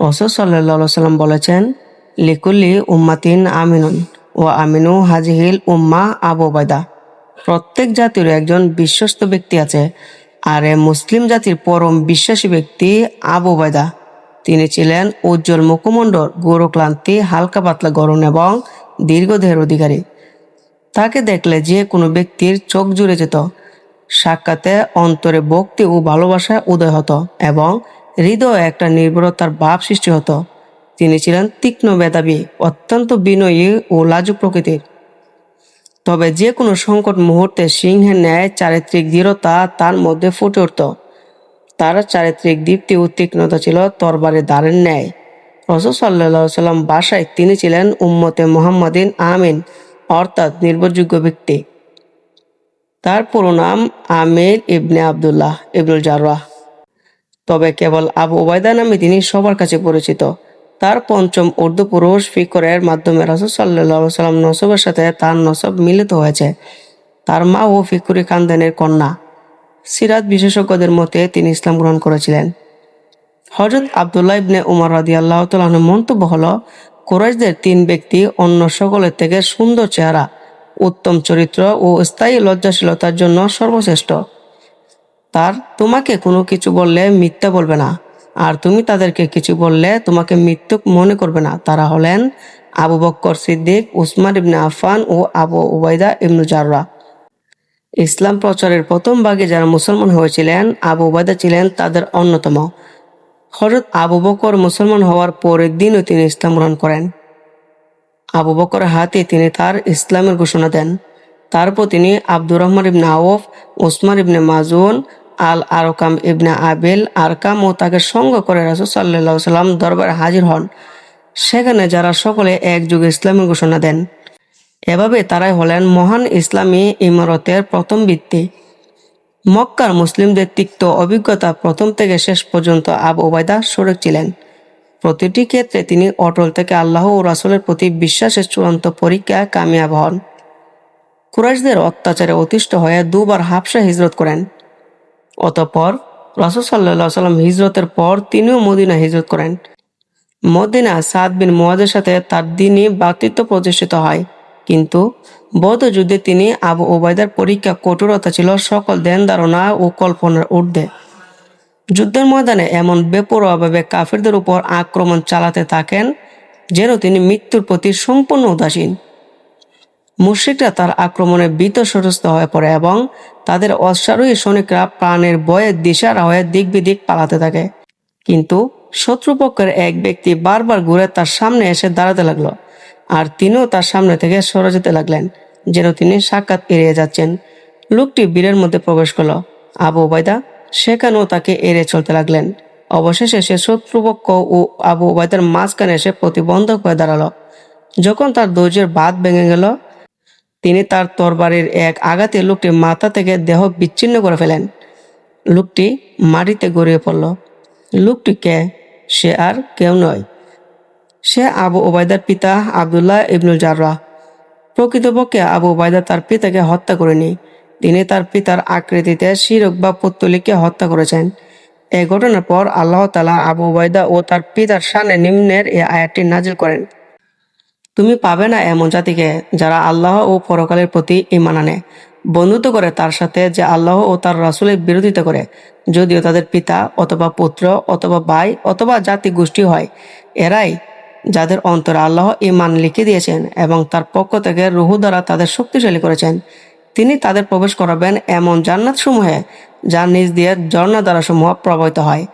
সাল্লাহ সাল্লাম বলেছেন, লিকুল্লি উম্মাতিন আমিনুন ও আমিনু হাজিহিল উম্মা আবু বায়দা প্রত্যেক জাতির একজন বিশ্বস্ত ব্যক্তি আছে, আর এ মুসলিম জাতির পরম বিশ্বাসী ব্যক্তি আবু বায়দা তিনি ছিলেন উজ্জ্বল মুখমণ্ডল, গৌরক্লান্তি হালকা পাতলা গরম এবং দীর্ঘদেহের অধিকারী। তাকে দেখলে যে কোনো ব্যক্তির চোখ জুড়ে যেত, সাক্ষাতে অন্তরে ভক্তি ও ভালোবাসা উদয় হতো এবং হৃদয়ে একটা নির্ভরতার ভাব সৃষ্টি হতো। তিনি ছিলেন তীক্ষ্ণ মেধাবী, অত্যন্ত বিনয়ী ও লাজুক প্রকৃতির। তবে যে কোনো সংকট মুহূর্তে সিংহের ন্যায় চারিত্রিক দৃঢ়তা তার মধ্যে ফুটে উঠত। তার চারিত্রিক দীপ্তি ও তীক্ষ্ণতা ছিল তরবারে দাঁড়ের ন্যায়। রসুল সাল্লাহ সাল্লাম বাসায় তিনি ছিলেন উম্মতে মোহাম্মদিন আমিন, অর্থাৎ নির্ভরযোগ্য ব্যক্তি। তার পুরো নাম আমির ইবনে আবদুল্লাহ ইবনুল জাররাহ। তবে কেবল আবু ওবায়দা নামে তিনি সবার কাছে পরিচিত। তার পঞ্চম উর্দু পুরুষ ফিকরের মাধ্যমে রাসুল সাল্লাহ সাল্লাম নসবের সাথে তার নসব মিলিত হয়েছে। তার মা ও ফিকুরি খানদানের কন্যা। সিরাত বিশেষজ্ঞদের মতে তিনি ইসলাম গ্রহণ করেছিলেন। হজরত আবদুল্লাহ ইবনে উমর রাদি আল্লাহ তালাহর মন্তব্য হল, কুরাইশদের তিন ব্যক্তি অন্য সকলের থেকে সুন্দর চেহারা, উত্তম চরিত্র ও স্থায়ী লজ্জাশীলতার জন্য সর্বশ্রেষ্ঠ। তার তোমাকে কোনো কিছু বললে মিথ্যা বলবে না। আর তুমি তাদেরকে কিছু বললে তোমাকে মৃত্যুক মনে করবে না। তারা হলেন আবু বক্কর সিদ্দিক, উসমান ইবনে আফান ও আবু উবাইদা ইবনু জাররা। ইসলাম প্রচারের প্রথম ভাগে যারা মুসলমান হয়েছিলেন, আবু উবাইদা ছিলেন তাদের অন্যতম। হজরত আবু বকর মুসলমান হওয়ার পরের দিনও তিনি ইসলাম গ্রহণ করেন। আবু বকর হাতে তিনি তার ইসলামের ঘোষণা দেন। তারপর তিনি Abdur Rahman ibn Awf Osman ibn Mazun al Arqam ibn Abel Arqam ও তাকে সঙ্গ করে রাসুল সাল্লাহ সাল্লাম দরবারে হাজির হন। সেখানে যারা সকলে একযুগে ইসলামের ঘোষণা দেন। এভাবে তারাই হলেন মহান ইসলামী ইমারতের প্রথম ভিত্তি। মক্কার মুসলিমদের তিক্ত অভিজ্ঞতা প্রথম থেকে শেষ পর্যন্ত আবু ওবায়দা সড়ক ছিলেন। প্রতিটি ক্ষেত্রে তিনি অটল থেকে আল্লাহ ও রাসুলের প্রতি বিশ্বাসের চূড়ান্ত পরীক্ষায় কামিয়াব হন। কুরাইশদের অত্যাচারে অতিষ্ঠ হয়ে দুবার হাফসা হিজরত করেন। অতঃপর রাসুল সাল্লাম হিজরতের পর তিনিও মদিনা হিজরত করেন। মদিনা সাদ বিন মুয়াদের সাথে তার দিনই ব্যক্তিত্ব প্রতিষ্ঠিত হয়। কিন্তু বৌদ্ধ যুদ্ধে তিনি আবু ওবায়দার পরীক্ষা কঠোরতা ছিল সকল ধ্যান ধারণা ও কল্পনার ঊর্ধ্বে। যুদ্ধের ময়দানে এমন বেপরোয়াভাবে কাফিরদের উপর আক্রমণ চালাতে থাকেন, যেন তিনি মৃত্যুর প্রতি সম্পূর্ণ উদাসীন। মুশ্রিকরা তার আক্রমণে ভীত সরস্ত হয়ে পড়ে এবং তাদের অশ্বারোহী সৈনিকরা প্রাণের বয়ে দিশারা হয়ে দিক বিদিক পালাতে থাকে। কিন্তু শত্রুপক্ষের এক ব্যক্তি বারবার ঘুরে তার সামনে এসে দাঁড়াতে লাগল আর তিনিও তার সামনে থেকে সরে যেতে লাগলেন, যেন তিনি সাক্ষাৎ এড়িয়ে যাচ্ছেন। লোকটি বীরের মধ্যে প্রবেশ করল। আবু ওবায়দা সেখানেও তাকে এড়িয়ে চলতে লাগলেন। অবশেষে সে শত্রুপক্ষ ও আবু ওবায়দার মাঝখানে এসে প্রতিবন্ধক হয়ে দাঁড়াল। যখন তার ধৈর্যের বাদ ভেঙে গেল তিনি তার তরবারির এক আঘাতে লোকটির মাথা থেকে দেহ বিচ্ছিন্ন করে ফেলেন। লোকটি মাটিতে গড়িয়ে পড়ল। লোকটি কে? সে আর কেউ নয়। সে আবু ওবায়দার পিতা আবদুল্লাহ ইবনুল জাররা প্রকৃতপক্ষে আবু ওবায়দা তার পিতাকে হত্যা করেনি। তিনি তার পিতার আকৃতিতে শিরক বা পুত্তলিকে হত্যা করেছেন। এই ঘটনার পর আল্লাহ তালা আবু ওবায়দা ও তার পিতার সামনে নিম্নের এই আয়াতটি নাজিল করেন। তুমি পাবে না এমন জাতিকে যারা আল্লাহ ও পরকালের প্রতি ইমান আনে। বন্ধুত্ব করে তার সাথে যে আল্লাহ ও তার রাসুলের বিরোধিতা করে, যদিও তাদের পিতা অথবা পুত্র অথবা ভাই অথবা জাতি গোষ্ঠী হয়, এরাই যাদের অন্তরে আল্লাহ ইমান লিখে দিয়েছেন এবং তার পক্ষ থেকে রুহু দ্বারা তাদের শক্তিশালী করেছেন। তিনি তাদের প্রবেশ করাবেন এমন জান্নাত সমূহে যার নিজ দিয়ে ঝর্ণা দ্বারা সমূহ প্রবাহিত হয়।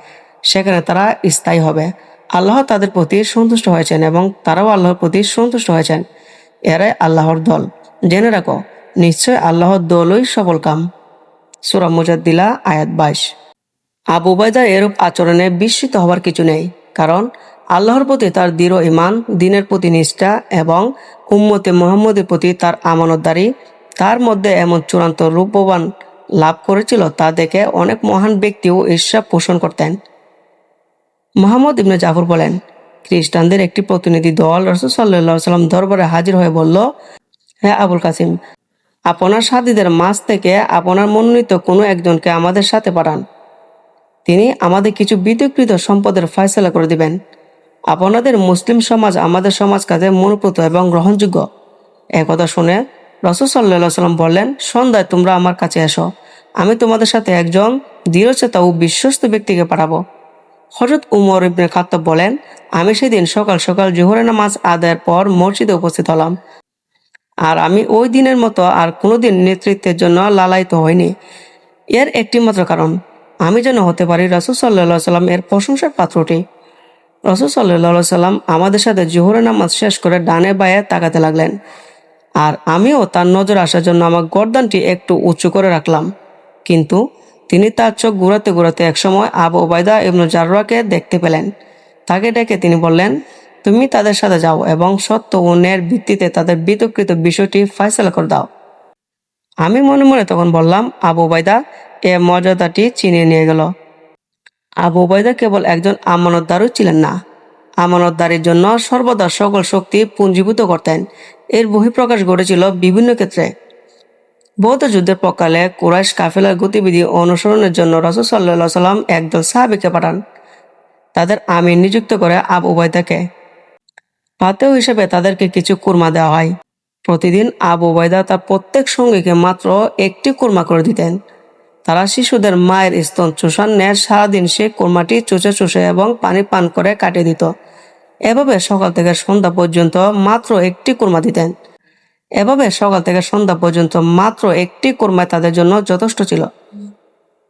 সেখানে তারা স্থায়ী হবে। আল্লাহ তাদের প্রতি সন্তুষ্ট হয়েছেন এবং তারাও আল্লাহর প্রতি সন্তুষ্ট হয়েছেন। এরাই আল্লাহর দল। জেনে রাখো, নিশ্চয় আল্লাহর দলই সফল কাম। সুরা মুজাদ্দিলা, আয়াত বাইশ। আবু বাইদার এরূপ আচরণে বিস্মিত হবার কিছু নেই, কারণ আল্লাহর প্রতি তার দৃঢ় ইমান দিনের প্রতি নিষ্ঠা এবং উম্মতে মোহাম্মদের প্রতি তার আমানতদারি তার মধ্যে এমন চূড়ান্ত রূপবান লাভ করেছিল তা দেখে অনেক মহান ব্যক্তিও ঈর্ষা পোষণ করতেন। মোহাম্মদ ইবনে জাফর বলেন, খ্রিস্টানদের একটি প্রতিনিধি দল রসুল সাল্লাহ সাল্লাম দরবারে হাজির হয়ে বলল হ্যাঁ আবুল কাসিম, আপনার সাথীদের মাঝ থেকে আপনার মনোনীত কোনো একজনকে আমাদের সাথে পাঠান। তিনি আমাদের কিছু বিতকৃত সম্পদের ফয়সলা করে দিবেন। আপনাদের মুসলিম সমাজ আমাদের সমাজ কাজে মনোপ্রত এবং গ্রহণযোগ্য। একথা শুনে রসুল সাল্লাহ সাল্লাম বললেন, সন্ধ্যায় তোমরা আমার কাছে এসো। আমি তোমাদের সাথে একজন দৃঢ়চেতা ও বিশ্বস্ত ব্যক্তিকে পাঠাবো। হজরত উমর ইবনে খাত্তাব বলেন, আমি সেদিন সকাল সকাল জোহরের নামাজ আদায়ের পর মসজিদে উপস্থিত হলাম। আর আমি ওই দিনের মতো আর কোনোদিন নেতৃত্বের জন্য লালায়িত হইনি। এর একটি মাত্র কারণ, আমি যেন হতে পারি রসুল সাল্লাহ সাল্লাম এর প্রশংসার পাত্রটি। রসুল সাল্লাহ সাল্লাম আমাদের সাথে জোহরের নামাজ শেষ করে ডানে বায়ে তাকাতে লাগলেন। আর আমিও তার নজর আসার জন্য আমার গর্দানটি একটু উঁচু করে রাখলাম। কিন্তু তিনি তার চোখ ঘুরাতে ঘুরাতে একসময় আবু ওবায়দা ইবনু জাররাকে দেখতে পেলেন। তাকে ডেকে তিনি বললেন, তুমি তাদের সাথে যাও এবং সত্য ও ন্যায়ের ভিত্তিতে তাদের বিতকৃত বিষয়টি ফয়সলা করে দাও। আমি মনে মনে তখন বললাম, আবু ওবায়দা এ মর্যাদাটি চিনিয়ে নিয়ে গেল। আবু ওবায়দা কেবল একজন আমানতদারও ছিলেন না। আমানতদারির জন্য সর্বদা সকল শক্তি পুঞ্জীভূত করতেন। এর বহিঃপ্রকাশ ঘটেছিল বিভিন্ন ক্ষেত্রে। বৌদ্ধ যুদ্ধের প্রকালে কুরাইশ কাফেলার গতিবিধি অনুসরণের জন্য রসুল সাল্লাহ সাল্লাম একদল সাহাবিকে পাঠান। তাদের আমির নিযুক্ত করে আবু উবায়দাকে। পাতেও হিসেবে তাদেরকে কিছু কুরমা দেওয়া হয়। প্রতিদিন আবু উবায়দা তার প্রত্যেক সঙ্গীকে মাত্র একটি কুরমা করে দিতেন। তারা শিশুদের মায়ের স্তন চুষার ন্যায় সারাদিন সে কোরমাটি চুষে চুষে এবং পানি পান করে কাটিয়ে দিত। এভাবে সকাল থেকে সন্ধ্যা পর্যন্ত মাত্র একটি কোরমা দিতেন। এভাবে সকাল থেকে সন্ধ্যা পর্যন্ত মাত্র একটি কোরমায় তাদের জন্য যথেষ্ট ছিল।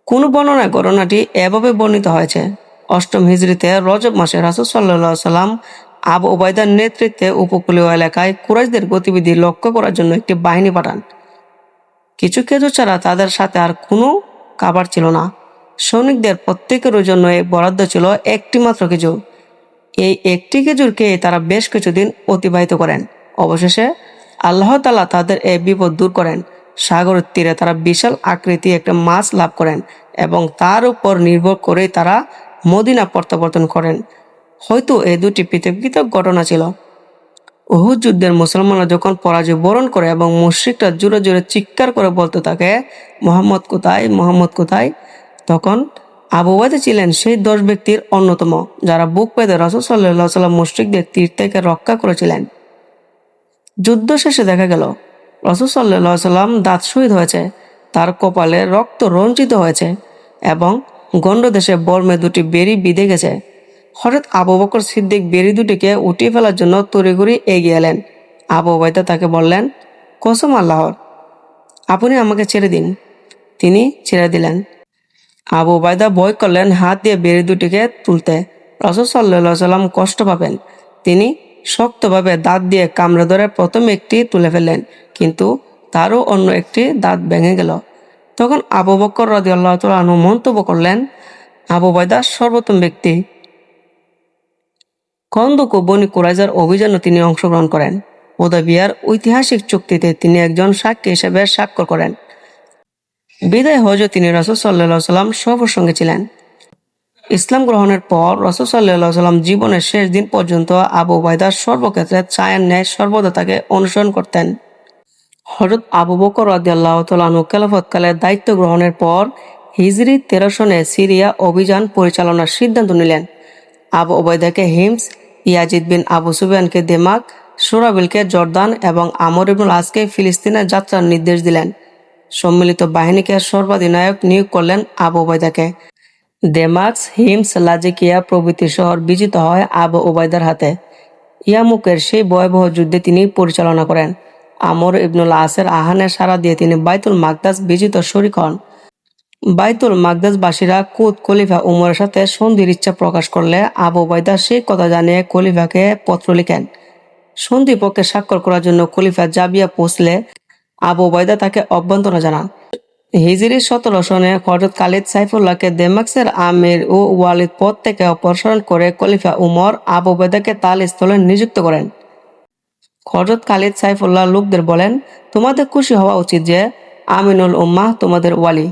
কোন বর্ণনায় ঘটনাটি এভাবে বর্ণিত হয়েছে। অষ্টম হিজড়িতে রজব মাসে রাসুল সাল্লাহ সাল্লাম আবু ওবায়দার নেতৃত্বে উপকূলীয় এলাকায় কুরাইশদের গতিবিধি লক্ষ্য করার জন্য একটি বাহিনী পাঠান। কিছু খেজুর ছাড়া তাদের সাথে আর কোনো খাবার ছিল না। সৈনিকদের প্রত্যেকের জন্য বরাদ্দ ছিল একটি মাত্র খেজুর। এই একটি খেজুরকে তারা বেশ কিছুদিন অতিবাহিত করেন। অবশেষে আল্লাহ তালা তাদের এই বিপদ দূর করেন। সাগরের তীরে তারা বিশাল আকৃতি একটা মাছ লাভ করেন এবং তার উপর নির্ভর করেই তারা মদিনা প্রত্যাবর্তন করেন। হয়তো এই দুটি পৃথক ঘটনা ছিল। উহুদ যুদ্ধের মুসলমানরা যখন পরাজয় বরণ করে এবং মুশ্রিকরা জোরে জোরে চিৎকার করে বলতে থাকে, মোহাম্মদ কোথায়? মোহাম্মদ কোথায়? তখন আবু ছিলেন সেই দশ ব্যক্তির অন্যতম, যারা বুক পেতে রসদ সাল্লাহ সাল্লাম মুশ্রিকদের তীর থেকে রক্ষা করেছিলেন। যুদ্ধ শেষে দেখা গেল রসদ সাল্লাহ সাল্লাম দাঁত শহীদ হয়েছে, তার কপালে রক্ত রঞ্জিত হয়েছে এবং গণ্ডদেশে বর্মে দুটি বেরি বিঁধে গেছে। হঠাৎ আবু বকর সিদ্দিক বেরি দুটিকে উঠিয়ে ফেলার জন্য তড়িঘড়ি এগিয়ে এলেন। আবু বাইদা তাকে বললেন, কসম আল্লাহর, আপনি আমাকে ছেড়ে দিন। তিনি ছেড়ে দিলেন। আবু বাইদা ভয় করলেন, হাত দিয়ে বেরি দুটিকে তুলতে। রসদ সাল্লাহ সাল্লাম কষ্ট পাবেন। তিনি শক্তভাবে দাঁত দিয়ে কামড়ে ধরে প্রথমে একটি তুলে ফেললেন, কিন্তু তারও অন্য একটি দাঁত ভেঙে গেল। তখন আবু বকর রাজি আল্লাহ তালু মন্তব্য করলেন, আবু বাইদা সর্বোত্তম ব্যক্তি। খন্দক বনি কুরাইজার অভিযানে তিনি অংশগ্রহণ করেন। ওদাবিয়ার ঐতিহাসিক চুক্তিতে তিনি একজন সাক্ষী হিসেবে স্বাক্ষর করেন। বিদায় হজ তিনি রসদ সাল্লাহ সাল্লাম সফর সঙ্গে ছিলেন। ইসলাম গ্রহণের পর রসদ জীবনের শেষ দিন পর্যন্ত আবু বাইদার সর্বক্ষেত্রে ছায়ার ন্যায় সর্বদা তাকে অনুসরণ করতেন। হজরত আবু বকর রাদিয়াল্লাহ তালু খেলাফতকালে দায়িত্ব গ্রহণের পর হিজরি তেরো সনে সিরিয়া অভিযান পরিচালনার সিদ্ধান্ত নিলেন। আবু ওবায়দাকে হিমস, ইয়াজিদ বিন আবু সুবিয়ানকে দেমাক, সুরাবিলকে জর্দান এবং আমর ইবনুল আজকে ফিলিস্তিনের যাত্রার নির্দেশ দিলেন। সম্মিলিত বাহিনীকে সর্বাধিনায়ক নিয়োগ করলেন আবু ওবায়দাকে দেমাক্স হিমস লাজিকিয়া প্রভৃতি শহর বিজিত হয় আবু ওবায়দার হাতে। ইয়ামুকের সেই ভয়াবহ যুদ্ধে তিনি পরিচালনা করেন। আমর ইবনুল আসের আহানের সাড়া দিয়ে তিনি বাইতুল মাকদাস বিজিত শরিক হন। বাইতুল মাকদাসবাসীরা কুদ খলিফা উমরের সাথে সন্ধির ইচ্ছা প্রকাশ করলে আবু বাইদা সেই কথা জানিয়ে খলিফাকে পত্র লিখেন। সন্ধি পক্ষে স্বাক্ষর করার জন্য খলিফা জাবিয়া পৌঁছলে আবু বাইদা তাকে অভ্যন্তরা জানান। হিজিরি সতেরো সনে হজরত খালিদ সাইফুল্লাহকে দেমাক্সের আমির ও ওয়ালিদ পদ থেকে অপসারণ করে কলিফা উমর আবু বেদাকে তাল স্থলে নিযুক্ত করেন। হজরত খালিদ সাইফুল্লাহ লোকদের বলেন, তোমাদের খুশি হওয়া উচিত যে আমিনুল উম্মাহ তোমাদের ওয়ালি।